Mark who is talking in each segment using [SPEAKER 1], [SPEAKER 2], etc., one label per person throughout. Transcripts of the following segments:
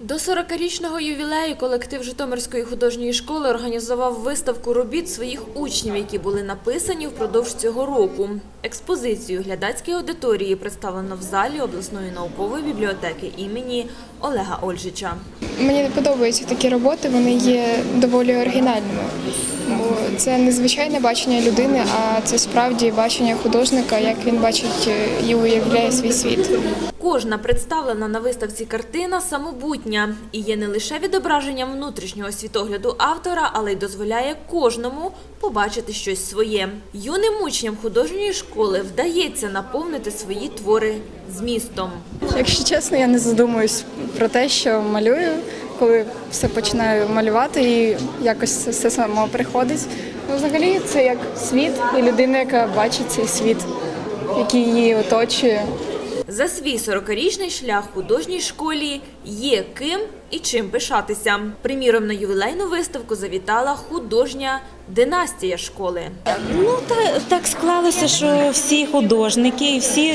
[SPEAKER 1] До 40-річного ювілею колектив Житомирської художньої школи організував виставку робіт своїх учнів, які були написані впродовж цього року. Експозицію глядацької аудиторії представлено в залі обласної наукової бібліотеки імені Олега Ольжича.
[SPEAKER 2] Мені подобаються такі роботи, вони є доволі оригінальними. Це не звичайне бачення людини, а це справді бачення художника, як він бачить е, і уявляє свій світ.
[SPEAKER 1] Кожна представлена на виставці картина самобутня і є не лише відображенням внутрішнього світогляду автора, але й дозволяє кожному побачити щось своє. Юним учням художньої школи вдається наповнити свої твори змістом.
[SPEAKER 3] Якщо чесно, я не задумуюсь про те, що малюю, коли все починаю малювати і якось все само приходить. Ну, взагалі, це як світ і людина, яка бачить цей світ, який її оточує.
[SPEAKER 1] За свій 40-річний шлях художній школі є ким і чим пишатися. Приміром, на ювілейну виставку завітала художня династія школи.
[SPEAKER 4] Ну та так склалося, що всі художники, всі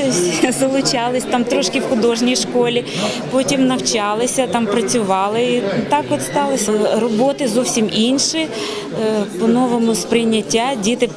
[SPEAKER 4] залучались там трошки в художній школі, потім навчалися, там працювали. І так от сталося. Роботи зовсім інші, е, по-новому сприйняття. Діти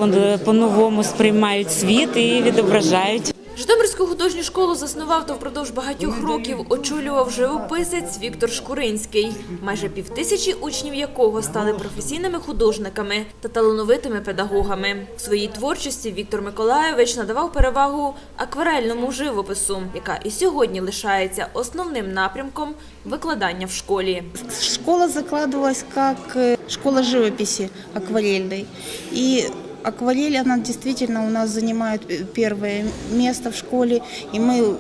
[SPEAKER 4] по-новому сприймають світ і відображають.
[SPEAKER 1] Житомирську художню школу заснував та впродовж багатьох років очолював живописець Віктор Шкуринський, майже півтисячі учнів якого стали професійними художниками та талановитими педагогами. В своїй творчості Віктор Миколайович надавав перевагу акварельному живопису, яка і сьогодні лишається основним напрямком викладання в школі.
[SPEAKER 5] Школа закладывалась как э, школа живописи акварельной. И акварель, она действительно у нас занимает э, первое место в школе. И мы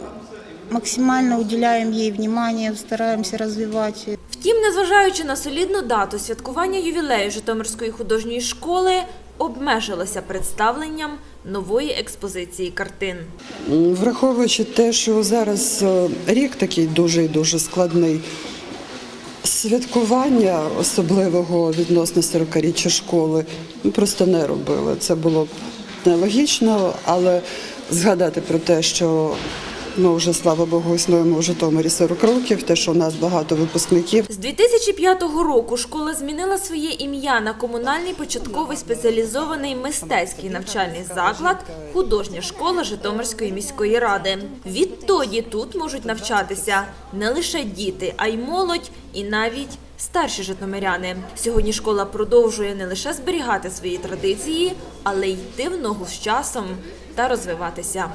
[SPEAKER 5] максимально уделяем ей внимание, стараемся развивать.
[SPEAKER 1] Втім, незважаючи на солідну дату святкування ювілею Житомирської художньої школи обмежилося представленням нової експозиції картин.
[SPEAKER 6] Враховуючи те, що зараз е, рік такий дуже і дуже складний, святкування особливого відносно 40-річчя школи ми просто не робили. Це було б нелогічно, але згадати про те, що ми вже, слава Богу, існуємо в Житомирі 40 років, те, що у нас багато випускників,
[SPEAKER 1] З 2005 року школа змінила своє ім'я на комунальний початковий спеціалізований мистецький навчальний заклад художня школа Житомирської міської ради. Відтоді тут можуть навчатися не лише діти, а й молодь, і навіть старші житомиряни. Сьогодні школа продовжує не лише зберігати свої традиції, але й йти в ногу з часом та розвиватися.